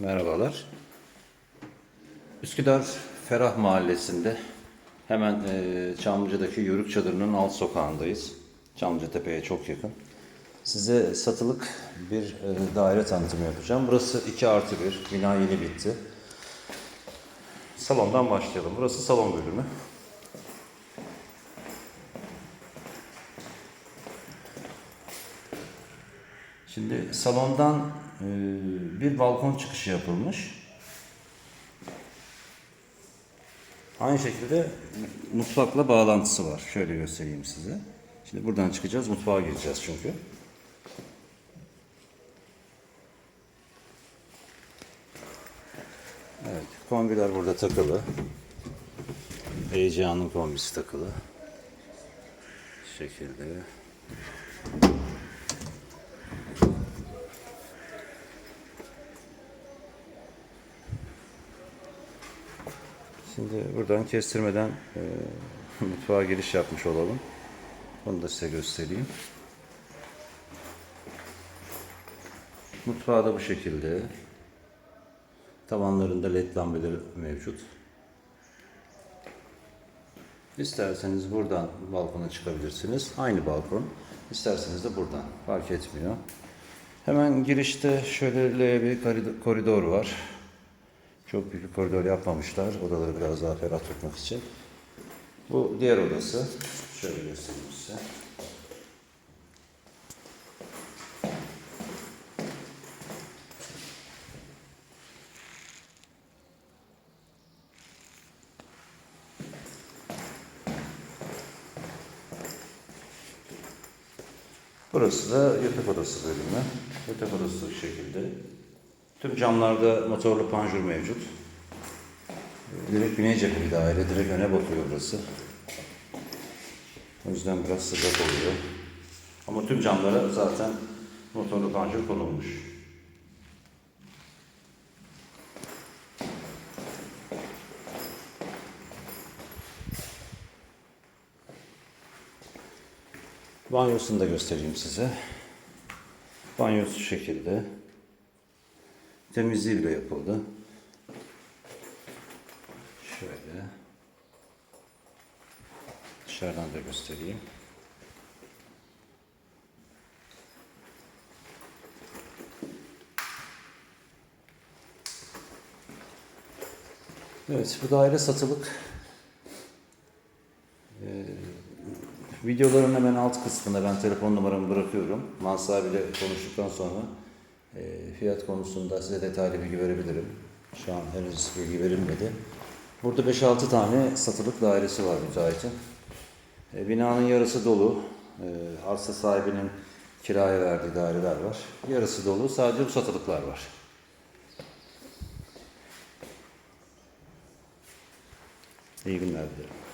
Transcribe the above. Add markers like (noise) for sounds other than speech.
Merhabalar. Üsküdar Ferah Mahallesi'nde hemen e, Çamlıca'daki Yörük Çadırı'nın alt sokağındayız. Çamlıca Tepe'ye çok yakın. Size satılık bir e, daire tanıtımı yapacağım. Burası 2 artı 1. Bina yeni bitti. Salondan başlayalım. Burası salon bölümü. Şimdi salondan e, bir balkon çıkışı yapılmış. Aynı şekilde mutfakla bağlantısı var. Şöyle göstereyim size. Şimdi buradan çıkacağız, mutfağa gireceğiz çünkü. Evet, kombiler burada takılı. Heyecanın kombisi takılı. Bu şekilde. Şimdi buradan kestirmeden e, (laughs) mutfağa giriş yapmış olalım. Onu da size göstereyim. Mutfağı da bu şekilde. Tavanlarında led lambeleri mevcut. İsterseniz buradan balkona çıkabilirsiniz. Aynı balkon. İsterseniz de buradan. Fark etmiyor. Hemen girişte şöyle bir koridor var. Çok büyük bir koridor yapmamışlar. Odaları biraz daha ferah tutmak için. Bu diğer odası. Şöyle göstereyim size. Burası da yatak odası bölümü. Yatak odası bu şekilde. Tüm camlarda motorlu panjur mevcut. Direkt güney cephe bir daire. Direkt öne bakıyor burası. O yüzden biraz sıcak oluyor. Ama tüm camlara zaten motorlu panjur konulmuş. Banyosunu da göstereyim size. Banyosu şu şekilde. Temizliği bile yapıldı. Şöyle. Dışarıdan da göstereyim. Evet, bu daire satılık. Ee, videoların hemen alt kısmında ben telefon numaramı bırakıyorum. Mansur abiyle konuştuktan sonra e, fiyat konusunda size detaylı bilgi verebilirim. Şu an henüz bilgi verilmedi. Burada 5-6 tane satılık dairesi var müteahhitin. E, binanın yarısı dolu. E, arsa sahibinin kiraya verdiği daireler var. Yarısı dolu. Sadece bu satılıklar var. İyi günler dilerim.